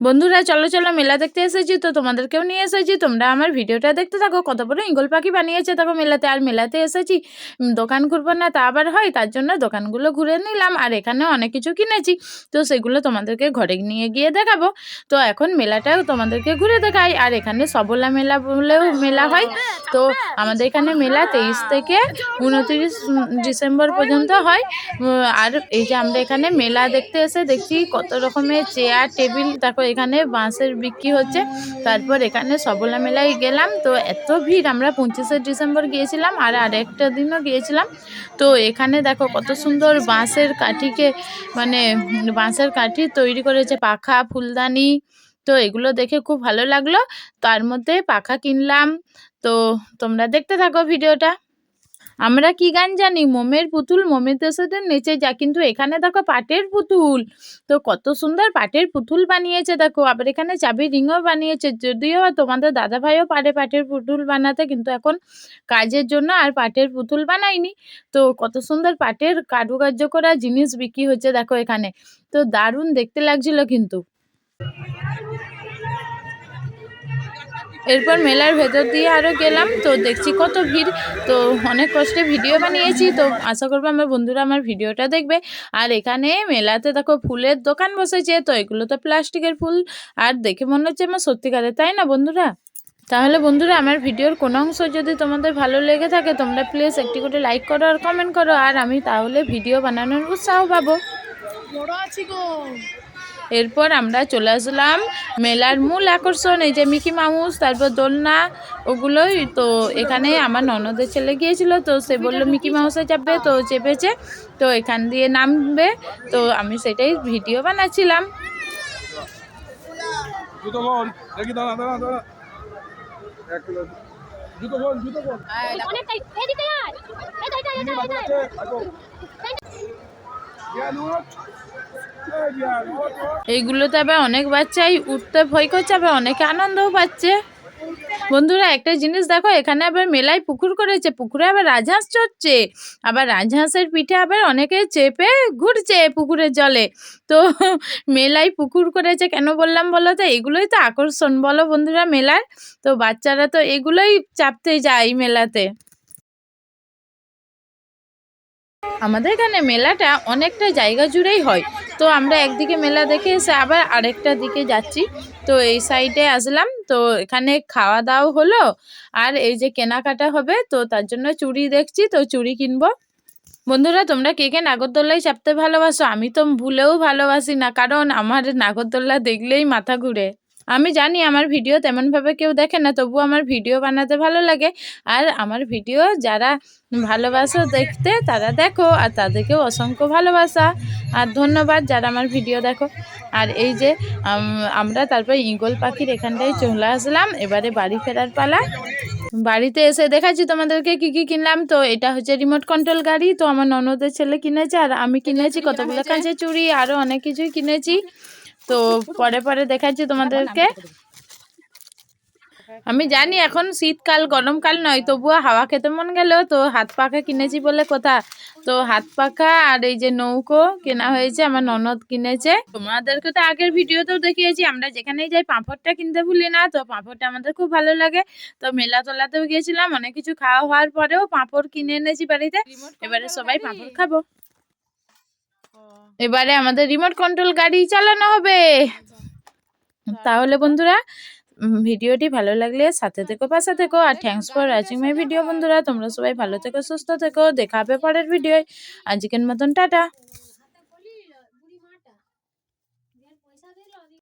বন্ধুরা, চলো চলো, মেলা দেখতে এসেছি তো তোমাদেরকেও নিয়ে এসেছি। তোমরা আমার ভিডিওটা দেখতে থাকো, কত বড় ইঙ্গল পাখি বানিয়েছে দেখো মেলাতে। আর মেলাতে এসেছি দোকান ঘুরবো না তা আবার হয়, তার জন্য দোকানগুলো ঘুরে নিলাম। আর এখানে অনেক কিছু কিনেছি, তো সেগুলো তোমাদেরকে ঘরে নিয়ে গিয়ে দেখাবো। তো এখন মেলাটাও তোমাদেরকে ঘুরে দেখাই। আর এখানে সবলা মেলা বলেও মেলা হয়। তো আমাদের এখানে মেলা তেইশ থেকে উনত্রিশ ডিসেম্বর পর্যন্ত হয়। আর এই যে আমরা এখানে মেলা দেখতে এসে দেখছি কত রকমের চেয়ার, টেবিল দেখো এখানে বাঁশের বিক্রি হচ্ছে। তারপর এখানে সবলা মেলায় গেলাম। তো এত ভিড়, আমরা পঁচিশে ডিসেম্বর গিয়েছিলাম আর আরেকটা দিনও গিয়েছিলাম। তো এখানে দেখো কত সুন্দর বাঁশের কাঠিকে মানে বাঁশের কাঠি তৈরি করেছে পাখা, ফুলদানি। তো এগুলো দেখে খুব ভালো লাগল। তার মধ্যে পাখা কিনলাম। তো তোমরা দেখতে থাকো ভিডিওটা। আমরা কি গান জানি? মোমের পুতুল মোমের দেশেতে নেচে যা কিন্তু এখানে দেখো পাটের পুতুল। তো কত সুন্দর পাটের পুতুল বানিয়েছে দেখো। আবার এখানে চাবি রিংও বানিয়েছে। যদিও তোমাদের দাদা ভাইও পারে পাটের পুতুল বানাতে, কিন্তু এখন কাজের জন্য আর পাটের পুতুল বানায়নি। তো কত সুন্দর পাটের কারুকার্য করা জিনিস বিক্রি হচ্ছে দেখো এখানে। তো দারুণ দেখতে লাগছিল কিন্তু। এরপর মেলার ভেতর দিয়ে আরও গেলাম, তো দেখছি কত ভিড়, তো অনেক কষ্টে ভিডিও বানিয়েছি, তো আশা করব আমার বন্ধুরা আমার ভিডিওটা দেখবে। আর এখানে মেলাতে দেখো ফুলের দোকান বসেছে, তো এগুলো তো প্লাস্টিকের ফুল, আর দেখে মনে হচ্ছে আমার সত্যিকারের, তাই না বন্ধুরা? তাহলে বন্ধুরা আমার ভিডিওর কোনো অংশ যদি তোমাদের ভালো লেগে থাকে, তোমরা প্লিজ একটি করে লাইক করো আর কমেন্ট করো, আর আমি তাহলে ভিডিও বানানোর উৎসাহ পাবো। বড় আছি গো। এরপর আমরা চলে আসলাম মেলার মূল আকর্ষণ এই যে মিকি মাউস তারপর দোলনা ওগুলোই। তো এখানে আমার ননদের ছেলে গিয়েছিল তো সে বলল মিকি মাউসে চাপবে তো চেপেছে তো এখান দিয়ে নামবে। তো আমি সেটাই ভিডিও বানাচ্ছিলাম। জুতো বল এইগুলোতে আবার অনেক বাচ্চাই উঠতে ভয় করছে, আবার অনেকে আনন্দও পাচ্ছে। বন্ধুরা, একটা জিনিস দেখো, এখানে আবার মেলায় পুকুর করেছে, পুকুরে আবার রাজহাঁস চড়ছে। আবার রাজহাঁসের পিঠে আবার অনেকে চেপে ঘুরছে পুকুরের জলে। তো মেলায় পুকুর করেছে কেন বললাম বলো তো? এগুলোই তো আকর্ষণ বলো বন্ধুরা মেলার। তো বাচ্চারা তো এগুলোই চাপতে যায় মেলাতে। আমাদের এখানে মেলাটা অনেকটা জায়গা জুড়েই হয়। তো আমরা একদিকে মেলা দেখে এসে আবার আরেকটা দিকে যাচ্ছি। তো এই সাইডে আসলাম। তো এখানে খাওয়া দাওয়া হলো। আর এই যে কেনাকাটা হবে, তো তার জন্য চুড়ি দেখছি। তো চুড়ি কিনবো। বন্ধুরা, তোমরা কে কে নাগরদোল্লায় চাপতে ভালোবাসো? আমি তো ভুলেও ভালোবাসি না। কারণ আমার নাগরদোল্লা দেখলেই মাথা ঘুরে। আমি জানি আমার ভিডিও তেমনভাবে কেউ দেখে না, তবু আমার ভিডিও বানাতে ভালো লাগে। আর আমার ভিডিও যারা ভালোবাসো দেখতে, তারা দেখো, আর তাদেরকেও অসংখ্য ভালোবাসা। আর ধন্যবাদ যারা আমার ভিডিও দেখো। আর এই যে আমরা তারপর ইগল পাখির এখানটায় চলে আসলাম, এবারে বাড়ি ফেরার পালা। বাড়িতে এসে দেখাচ্ছি তোমাদেরকে কি কি কিনলাম। তো এটা হচ্ছে রিমোট কন্ট্রোল গাড়ি, তো আমার ননদের ছেলে কিনেছে, আর আমি কিনেছি কতগুলো কাছে চুড়ি আরও অনেক কিছুই কিনেছি। তো পরে পরে দেখাচ্ছি তোমাদেরকে। আমি জানি এখন শীতকাল, গরমকাল নয়, তবুও হাওয়া খেতে মন গেল তো হাত পাখা কিনেছি বলে কথা। তো হাত পাখা আর এই যে নৌকো কেনা হয়েছে, আমার ননদ কিনেছে। তোমাদেরকে তো আগের ভিডিওতেও দেখিয়েছি, আমরা যেখানেই যাই পাঁপড়টা কিনতে ভুলি না, তো পাঁপড়টা আমাদের খুব ভালো লাগে। তো মেলা তোলাতেও গিয়েছিলাম, অনেক কিছু খাওয়া হওয়ার পরেও পাঁপড় কিনে এনেছি বাড়িতে। এবারে সবাই পাঁপড় খাব। এবারে আমাদের রিমোট কন্ট্রোল গাড়ি চালানো হবে। তাহলে বন্ধুরা ভিডিওটি ভালো লাগলে সাথে থেকো, পাশে থেকো, আর thanks for watching my video বন্ধুরা। তোমরা সবাই ভালো থেকো, সুস্থ থেকো, দেখা হবে পরের ভিডিও আজকের মতন, টাটা।